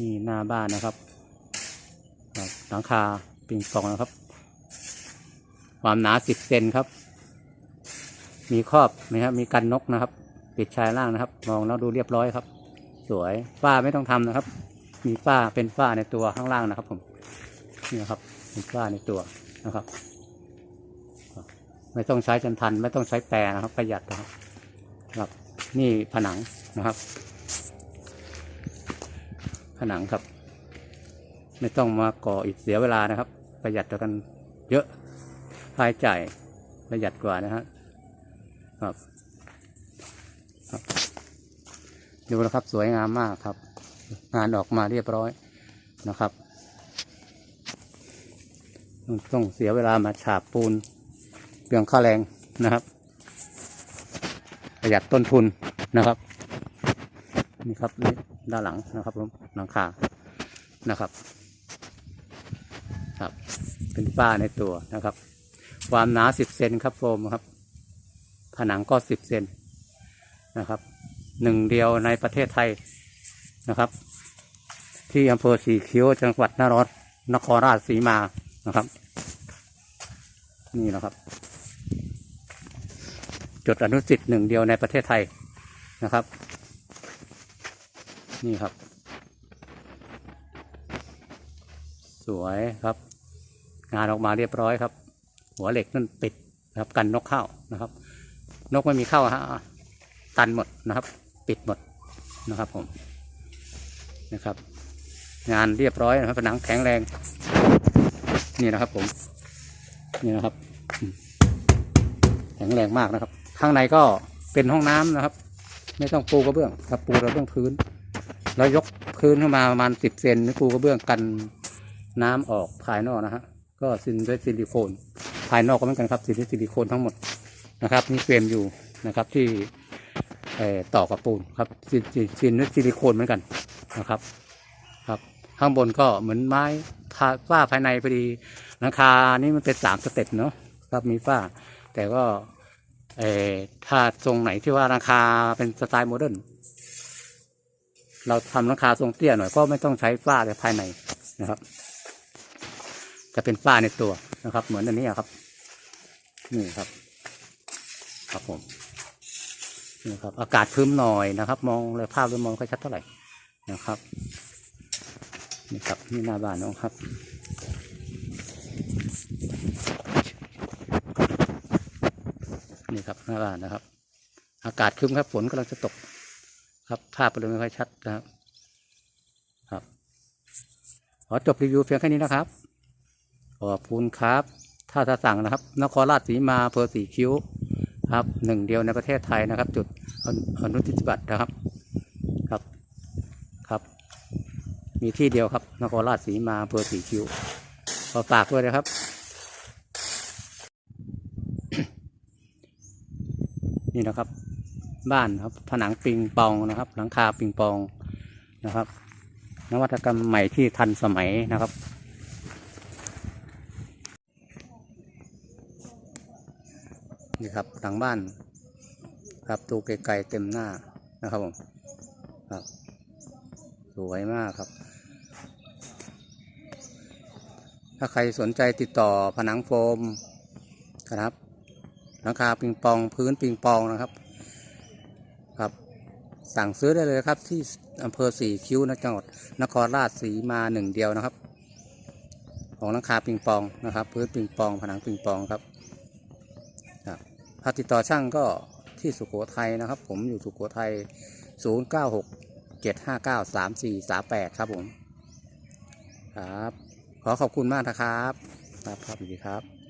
นี่หน้าบ้านนะครับหลังคาปิงปองนะครับ ความหนาสิบเซนครับ มีครอบนะครับ มีกันนกนะครับ ปิดชายล่างนะครับ มองแล้วดูเรียบร้อยครับ สวยฝ้าไม่ต้องทำนะครับ มีฝ้าเป็นฝ้าในตัวข้างล่างนะครับ ผมนี่นะครับเป็นฝ้าในตัวนะครับ ไม่ต้องใช้จันทัน ไม่ต้องใช้แปรนะครับ ประหยัดนะครับ นี่ผนังนะครับ ผนังครับ ไม่ต้องมาก่ออิฐเสียเวลานะครับ ประหยัดกันเยอะรายจ่ายประหยัดกว่านะฮะครับครับดูนะครับสวยงามมากครับ งานออกมาเรียบร้อยนะครับ ต้องเสียเวลามาฉาบปูนเปลืองค่าแรงนะครับ ประหยัดต้นทุนนะครับ นี่ครับนี่ ด้านหลังนะครับผมหลังคานะครับ ครับ เป็นฝ้าในตัวนะครับ ความหนาสิบเซนครับโฟมครับ ผนังก็สิบเซนนะครับหนึ่งเดียวในประเทศไทยนะครับ ที่อำเภอสีคิ้วจังหวัดนรนครราชสีมานะครับ นี่นะครับจุดอนุสิทธิ์หนึ่งเดียวในประเทศไทยนะครับ นี่ครับ สวยครับ งานออกมาเรียบร้อยครับ หัวเหล็กนั่นปิดนะครับ กันนกเข้านะครับ นกไม่มีเข้าฮะตันหมดนะครับ ปิดหมดนะครับผมนะครับ งานเรียบร้อยนะครับผนังแข็งแรง นี่นะครับผม นี่นะครับ แข็งแรงมากนะครับ ข้างในก็เป็นห้องน้ำนะครับ ไม่ต้องปูกระเบื้องครับปูกระเบื้องพื้น แล้วยกพื้นขึ้นมาประมาณสิบเซนปูกระเบื้องกันน้ำออกภายนอกนะฮะก็ซินด้วยซิลิโคน ภายนอกก็เหมือนกันครับซินด้วยซิลิโคนทั้งหมดนะครับนี่เฟรมอยู่นะครับที่ต่อกับปูนครับซินซินด้วยซิลิโคนเหมือนกันนะครับครับ ข้างบนก็เหมือนไม้ทาฝ้าภายในพอดีหลังคานี่มันเป็นสามสเต็ปเนาะครับมีฝ้า แต่ก็ถ้าทรงไหนที่ว่าราคาเป็นสไตล์โมเดิร์น เราทำราคาทรงเตี้ยหน่อยก็ไม่ต้องใช้ฝ้าในภายในนะครับ จะเป็นฝ้าในตัวนะครับ เหมือนอันนี้ครับ นี่ครับ ครับผมนี่ครับ อากาศครึ้มหน่อยนะครับ มองเลยภาพเลยมองค่อยชัดเท่าไหร่นะครับนี่ครับนี่หน้าบ้านน้องครับนี่ครับหน้าบ้านนะครับ อากาศคึ้มครับฝนกำลังจะตก ครับภาพเลยไม่ค่อยชัดนะครับ ครับ ขอจบรีวิวเพียงแค่นี้นะครับ ขอบคุณครับ ถ้าจะสั่งนะครับ นครราชสีมาเพอสีคิ้วครับหนึ่งเดียวในประเทศไทยนะครับ จุดอนุทิตบัตรนะครับ ครับ ครับ มีที่เดียวครับ นครราชสีมาเภอสีคิ้วขอฝากด้วยนะครับนี่นะครับ บ้านครับผนังปิงปองนะครับ หลังคาปิงปองนะครับ นวัตกรรมใหม่ที่ทันสมัยนะครับนี่ครับหลังบ้านครับตูไกลๆเต็มหน้านะครับผมครับสวยมากครับ ถ้าใครสนใจติดต่อผนังโฟมนะครับหลังคาปิงปองพื้นปิงปองนะครับครับ สั่งซื้อได้เลยครับ ที่อำเภอสี่คิ้วนะจังหวัดนครราชสีมาหนึ่งเดียวนะครับ ของหลังคาปิงปองนะครับ พื้นปิงปอง ผนังปิงปองครับครับถ้าติดต่อช่างก็ที่สุโขทัยนะครับ ผมอยู่สุโขทัย096เจ็ดห้าเก้าสามสี่สามแปดครับผมครับขอขอบคุณมากนะครับ ครับครับดีครับ